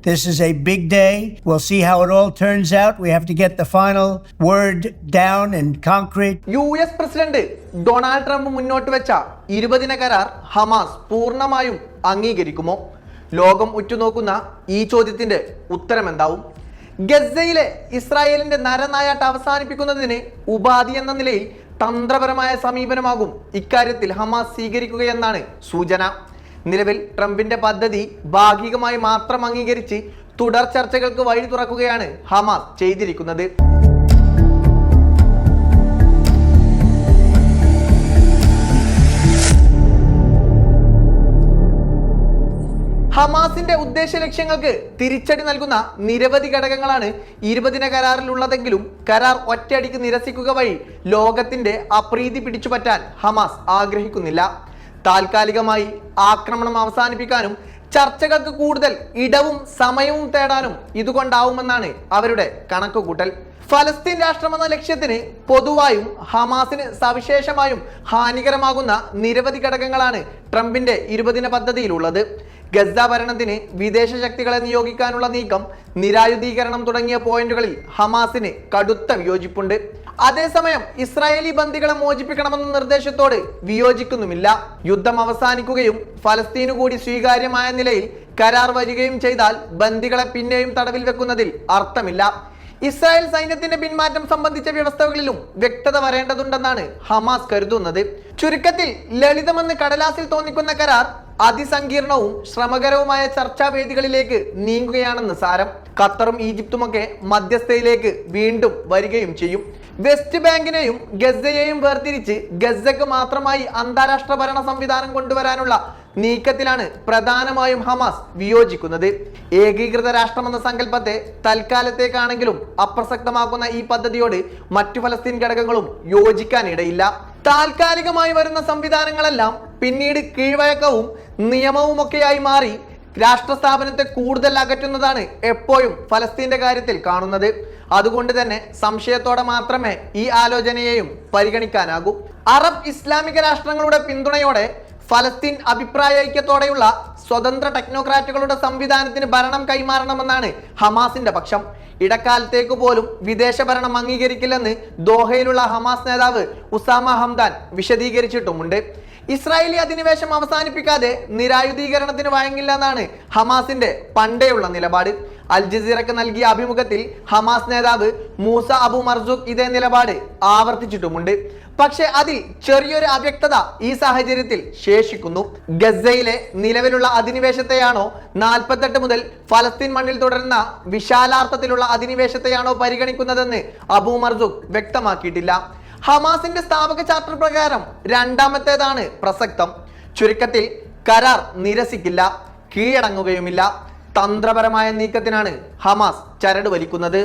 This is a big day. We'll see how it all turns out. We have to get the final word down and concrete. U S president Donald Trump മുന്നോട്ട് വെച്ച ഇരുപതിന കരാർ Hamas പൂർണമായും അംഗീകരിക്കുമോ ലോകം ഉറ്റുനോക്കുന്ന ഈ ചോദ്യത്തിന്റെ ഉത്തരം എന്താവും ഗസയിലെ ഇസ്രായേലിന്റെ നരനായാട്ട് അവസാനിപ്പിക്കുന്നതിന് ഉപാധി എന്ന നിലയിൽ തന്ത്രപരമായ സമീപനമാകും ഇക്കാര്യത്തിൽ ഹമാസ് സ്വീകരിക്കുകയെന്നാണ് സൂചന നിലവിൽ ട്രംപിന്റെ പദ്ധതി ഭാഗികമായി മാത്രം അംഗീകരിച്ച് തുടർ ചർച്ചകൾക്ക് വഴി തുറക്കുകയാണ് ഹമാസ് ചെയ്തിരിക്കുന്നത്. ഹമാസിന്റെ ഉദ്ദേശ ലക്ഷ്യങ്ങൾക്ക് തിരിച്ചടി നൽകുന്ന നിരവധി ഘടകങ്ങളാണ് ഇരുപതിന കരാറിലുള്ളതെങ്കിലും കരാർ ഒറ്റയടിക്ക് നിരസിക്കുക വഴി ലോകത്തിന്റെ അപ്രീതി പിടിച്ചുപറ്റാൻ ഹമാസ് ആഗ്രഹിക്കുന്നില്ല. താൽക്കാലികമായി ആക്രമണം അവസാനിപ്പിക്കാനും ചർച്ചകൾക്ക് കൂടുതൽ ഇടവും സമയവും തേടാനും ഇതുകൊണ്ടാവുമെന്നാണ് അവരുടെ കണക്കുകൂട്ടൽ. ഫലസ്തീൻ രാഷ്ട്രമെന്ന ലക്ഷ്യത്തിന് പൊതുവായും ഹമാസിന് സവിശേഷമായും ഹാനികരമാകുന്ന നിരവധി ഘടകങ്ങളാണ് ട്രംപിന്റെ ഇരുപതിന പദ്ധതിയിലുള്ളത്. ഗസ ഭരണത്തിന് വിദേശ ശക്തികളെ നിയോഗിക്കാനുള്ള നീക്കം നിരായുധീകരണം തുടങ്ങിയ പോയിന്റുകളിൽ ഹമാസിന് കടുത്ത വിയോജിപ്പുണ്ട്. അതേസമയം ഇസ്രായേലി ബന്ദികളെ മോചിപ്പിക്കണമെന്ന നിർദ്ദേശത്തോട് വിയോജിക്കുന്നുമില്ല. യുദ്ധം അവസാനിക്കുകയും ഫലസ്തീനു കൂടി സ്വീകാര്യമായ നിലയിൽ കരാർ വരികയും ചെയ്താൽ ബന്ദികളെ പിന്നെയും തടവിൽ വെക്കുന്നതിൽ അർത്ഥമില്ല. ഇസ്രായേൽ സൈന്യത്തിന്റെ പിന്മാറ്റം സംബന്ധിച്ച വ്യവസ്ഥകളിലും വ്യക്തത വരേണ്ടതുണ്ടെന്നാണ് ഹമാസ് കരുതുന്നത്. ചുരുക്കത്തിൽ ലളിതമെന്ന് കടലാസിൽ തോന്നിക്കുന്ന കരാർ അതിസങ്കീർണവും ശ്രമകരവുമായ ചർച്ചാ വേദികളിലേക്ക് നീങ്ങുകയാണെന്ന് സാരം. ഖത്തറും ഈജിപ്തുമൊക്കെ മധ്യസ്ഥയിലേക്ക് വീണ്ടും വരികയും ചെയ്യും. വെസ്റ്റ് ബാങ്കിനെയും ഗസയെയും വേർതിരിച്ച് ഗസക്ക് മാത്രമായി അന്താരാഷ്ട്ര ഭരണ സംവിധാനം കൊണ്ടുവരാനുള്ള നീക്കത്തിലാണ് പ്രധാനമായും ഹമാസ് വിയോജിക്കുന്നത്. ഏകീകൃത രാഷ്ട്രമെന്ന സങ്കല്പത്തെ തൽക്കാലത്തേക്കാണെങ്കിലും അപ്രസക്തമാക്കുന്ന ഈ പദ്ധതിയോട് മറ്റു ഫലസ്തീൻ ഘടകങ്ങളും യോജിക്കാനിടയില്ല. താൽക്കാലികമായി വരുന്ന സംവിധാനങ്ങളെല്ലാം പിന്നീട് കീഴ്വഴക്കവും നിയമവുമൊക്കെയായി മാറി രാഷ്ട്ര സ്ഥാപനത്തെ കൂടുതൽ അകറ്റുന്നതാണ് എപ്പോഴും ഫലസ്തീന്റെ കാര്യത്തിൽ കാണുന്നത്. അതുകൊണ്ട് തന്നെ സംശയത്തോടെ മാത്രമേ ഈ ആലോചനയെയും പരിഗണിക്കാനാകൂ. അറബ് ഇസ്ലാമിക രാഷ്ട്രങ്ങളുടെ പിന്തുണയോടെ ഫലസ്തീൻ അഭിപ്രായ ഐക്യത്തോടെയുള്ള സ്വതന്ത്ര ടെക്നോക്രാറ്റുകളുടെ സംവിധാനത്തിന് ഭരണം കൈമാറണമെന്നാണ് ഹമാസിന്റെ പക്ഷം. ഇടക്കാലത്തേക്ക് പോലും വിദേശ ഭരണം അംഗീകരിക്കില്ലെന്ന് ദോഹയിലുള്ള ഹമാസ് നേതാവ് ഉസാമ ഹംദാൻ വിശദീകരിച്ചിട്ടുമുണ്ട്. ഇസ്രായേലി അധിനിവേശം അവസാനിപ്പിക്കാതെ നിരായുധീകരണത്തിന് വഴങ്ങില്ല എന്നാണ് ഹമാസിന്റെ പണ്ടേയുള്ള നിലപാട്. അൽ ജസീറക്ക് നൽകിയ അഭിമുഖത്തിൽ ഹമാസ് നേതാവ് മൂസ അബു മർസൂഖ് ഇതേ നിലപാട് ആവർത്തിച്ചിട്ടുമുണ്ട്. പക്ഷെ അതിൽ ചെറിയൊരു അവ്യക്തത ഈ സാഹചര്യത്തിൽ ശേഷിക്കുന്നു. ഗസയിലെ നിലവിലുള്ള അധിനിവേശത്തെയാണോ നാൽപ്പത്തെട്ട് മുതൽ ഫലസ്തീൻ മണ്ണിൽ തുടരുന്ന വിശാലാർത്ഥത്തിലുള്ള അധിനിവേശത്തെയാണോ പരിഗണിക്കുന്നതെന്ന് അബു മർസൂഖ് വ്യക്തമാക്കിയിട്ടില്ല. ഹമാസിന്റെ സ്ഥാപക ചാർട്ടർ പ്രകാരം രണ്ടാമത്തേതാണ് പ്രസക്തം. ചുരുക്കത്തിൽ കരാർ നിരസിക്കില്ല കീഴടങ്ങുകയുമില്ല. തന്ത്രപരമായ നീക്കത്തിനാണ് ഹമാസ് ചരട് വലിക്കുന്നത്.